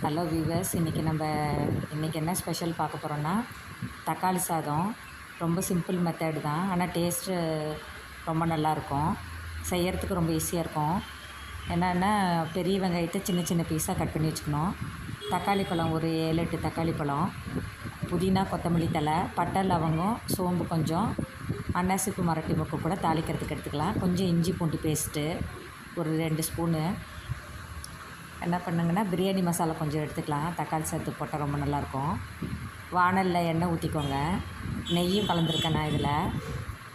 Hello viewers இன்றைக்கி நம்ம இன்றைக்கி என்ன ஸ்பெஷல் பார்க்க போகிறோன்னா தக்காளி சாதம். ரொம்ப சிம்பிள் மெத்தட் தான் ஆனால் டேஸ்ட்டு ரொம்ப நல்லாயிருக்கும் செய்கிறதுக்கு ரொம்ப ஈஸியாக இருக்கும். என்னென்னா பெரிய வெங்காயத்தை சின்ன சின்ன பீஸாக கட் பண்ணி வச்சுக்கணும். தக்காளி பழம் ஒரு ஏழு எட்டு தக்காளி பழம். புதினா கொத்தமல்லி தழை பட்டை லவங்கம் சோம்பு கொஞ்சம். அன்னாசிப்பு மரட்டி மொக்கு கூட தாளிக்கிறதுக்கு எடுத்துக்கலாம். கொஞ்சம் இஞ்சி பூண்டு பேஸ்ட்டு ஒரு ரெண்டு ஸ்பூனு என்ன பண்ணுங்கன்னா பிரியாணி மசாலா கொஞ்சம் எடுத்துக்கலாம். தக்காளி சேர்த்து போட்டால் ரொம்ப நல்லாயிருக்கும். வானலில் எண்ணெய் ஊற்றிக்கோங்க. நெய்யும் கலந்துருக்கேன் நான் இதில்.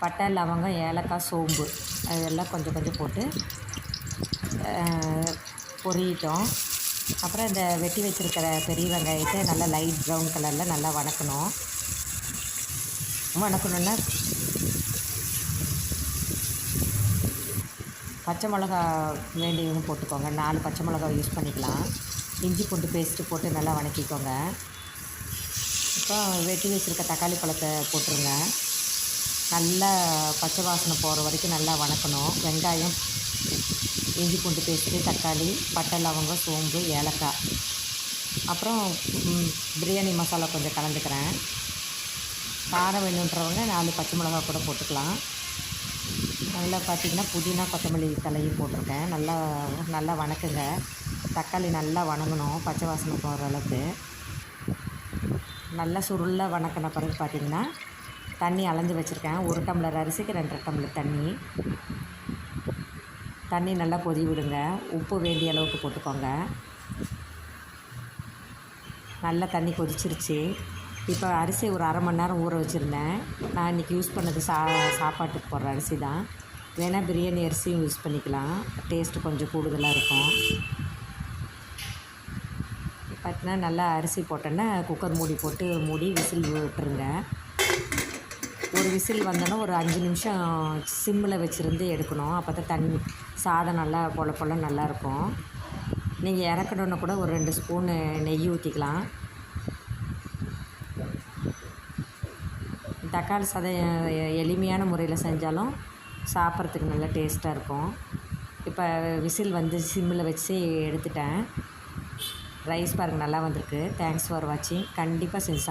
பட்டை லவங்கம் ஏலக்காய் சோம்பு அதெல்லாம் கொஞ்சம் கொஞ்சம் போட்டு பொரியிட்டோம். அப்புறம் இந்த வெட்டி வச்சுருக்கிற பெரிய வெங்காயத்தை நல்லா லைட் ப்ரௌன் கலரில் நல்லா வணக்கணும். வணக்கணுன்னா பச்சை மிளகா வேண்டியதும் போட்டுக்கோங்க. நாலு பச்சை மிளகா யூஸ் பண்ணிக்கலாம். இஞ்சி பூண்டு பேஸ்ட்டு போட்டு நல்லா வணக்கிக்கோங்க. இப்போ வெட்டி வச்சுருக்க தக்காளி பழத்தை போட்டுருங்க. நல்லா பச்சை வாசனை போகிற வரைக்கும் நல்லா வணக்கணும். வெங்காயம் இஞ்சி பூண்டு பேஸ்ட்டு தக்காளி பட்டை லவங்கம் சோம்பு ஏலக்காய். அப்புறம் பிரியாணி மசாலா கொஞ்சம் கலந்துக்கிறேன். காரம் வேணுன்றவங்க நாலு பச்சை மிளகா கூட போட்டுக்கலாம். அதில் பார்த்தீங்கன்னா புதினா கொத்தமல்லி தலையும் போட்டிருக்கேன். நல்லா நல்லா வணக்குங்க. தக்காளி நல்லா வணங்கணும் பச்சை வாசனை போகிற அளவுக்கு. நல்லா சுருளாக வணக்கின பிறகு பார்த்திங்கன்னா தண்ணி அலைஞ்சு வச்சுருக்கேன். ஒரு டம்ளர் அரிசிக்கு ரெண்டரை டம்ளர் தண்ணி. தண்ணி நல்லா கொதி விடுங்க. உப்பு வேண்டிய அளவுக்கு போட்டுக்கோங்க. நல்லா தண்ணி கொதிச்சிருச்சு. இப்போ அரிசி ஒரு அரை மணி நேரம் ஊற வச்சுருந்தேன். நான் இன்றைக்கி யூஸ் பண்ணது சா சாப்பாட்டுக்கு போடுற அரிசி தான். வேணால் பிரியாணி அரிசியும் யூஸ் பண்ணிக்கலாம். டேஸ்ட்டு கொஞ்சம் கூடுதலாக இருக்கும். பார்த்தீங்கன்னா நல்லா அரிசி போட்டோன்னா குக்கர் மூடி போட்டு மூடி விசில் விட்டுருங்க. ஒரு விசில் வந்தோன்னா ஒரு அஞ்சு நிமிஷம் சிம்மில் வச்சுருந்து எடுக்கணும். அப்போ தான் தண்ணி சாதம் நல்லா பொல பொல நல்லாயிருக்கும் நீங்கள் இறக்கணுன்னு கூட ஒரு ரெண்டு ஸ்பூனு நெய் ஊற்றிக்கலாம் தக்காளி சாதம் எ- எளிமையான முறையில் செஞ்சாலும் சாப்பிட்றதுக்கு நல்லா டேஸ்ட்டாக இருக்கும். இப்போ விசில் வந்து சிம்மில் வச்சு எடுத்துட்டேன். ரைஸ் பாருங்கள் நல்லா வந்திருக்கு. தேங்க்ஸ் ஃபார் வாட்சிங் கண்டிப்பாக செஞ்சு சாப்பிடுங்க.